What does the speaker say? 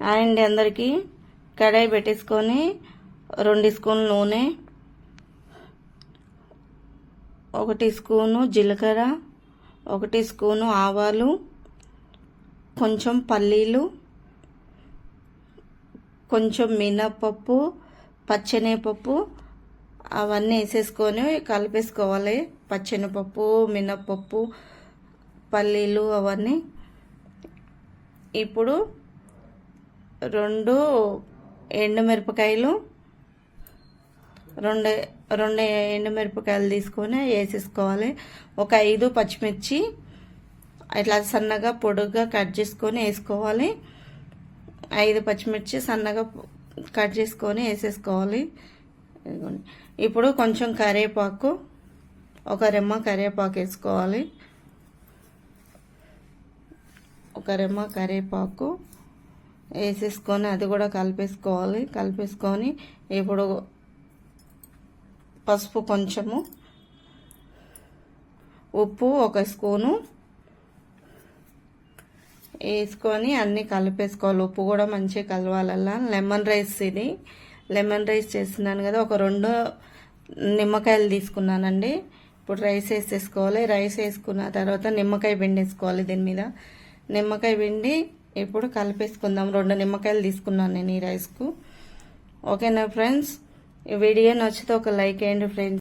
And అందరికీ కడాయి పెట్టేసుకొని రెండు స్పూన్ నూనె ఒకటి స్పూను జీలకర్ర ఒకటి స్పూను ఆవాలు కొంచెం పల్లీలు కొంచెం మినప్పప్పు పచ్చనిపప్పు అవన్నీ వేసేసుకొని కలిపేసుకోవాలి. పచ్చనిపప్పు మినప్పప్పు పల్లీలు అవన్నీ. ఇప్పుడు రెండు ఎండుమిరపకాయలు రెండు రెండు ఎండుమిరపకాయలు తీసుకొని వేసేసుకోవాలి. ఒక ఐదు పచ్చిమిర్చి ఇట్లా సన్నగా పొడుగ్గా కట్ చేసుకొని వేసుకోవాలి. ఐదు పచ్చిమిర్చి సన్నగా కట్ చేసుకొని వేసేసుకోవాలి. ఇప్పుడు కొంచెం కరివేపాకు ఒక రెమ్మ కరివేపాకు వేసుకోవాలి. ఒక రెమ్మ కరివేపాకు వేసేసుకొని అది కూడా కలిపేసుకోవాలి. కలిపేసుకొని ఇప్పుడు పసుపు కొంచెము ఉప్పు ఒక స్పూను వేసుకొని అన్నీ కలిపేసుకోవాలి. ఉప్పు కూడా మంచిగా కలవాలల్లా. లెమన్ రైస్ ఇది. లెమన్ రైస్ చేస్తున్నాను కదా ఒక రెండు నిమ్మకాయలు తీసుకున్నానండి. ఇప్పుడు రైస్ వేసేసుకోవాలి. రైస్ వేసుకున్న తర్వాత నిమ్మకాయ పిండి వేసుకోవాలి దీని మీద. నిమ్మకాయ పిండి ఇప్పుడు కలిపేసుకుందాం. రెండు నిమ్మకాయలు తీసుకున్నాను నేను ఈ రైస్కు. ఓకేనా ఫ్రెండ్స్? ఈ వీడియో నచ్చితే ఒక లైక్ వేయండి ఫ్రెండ్స్.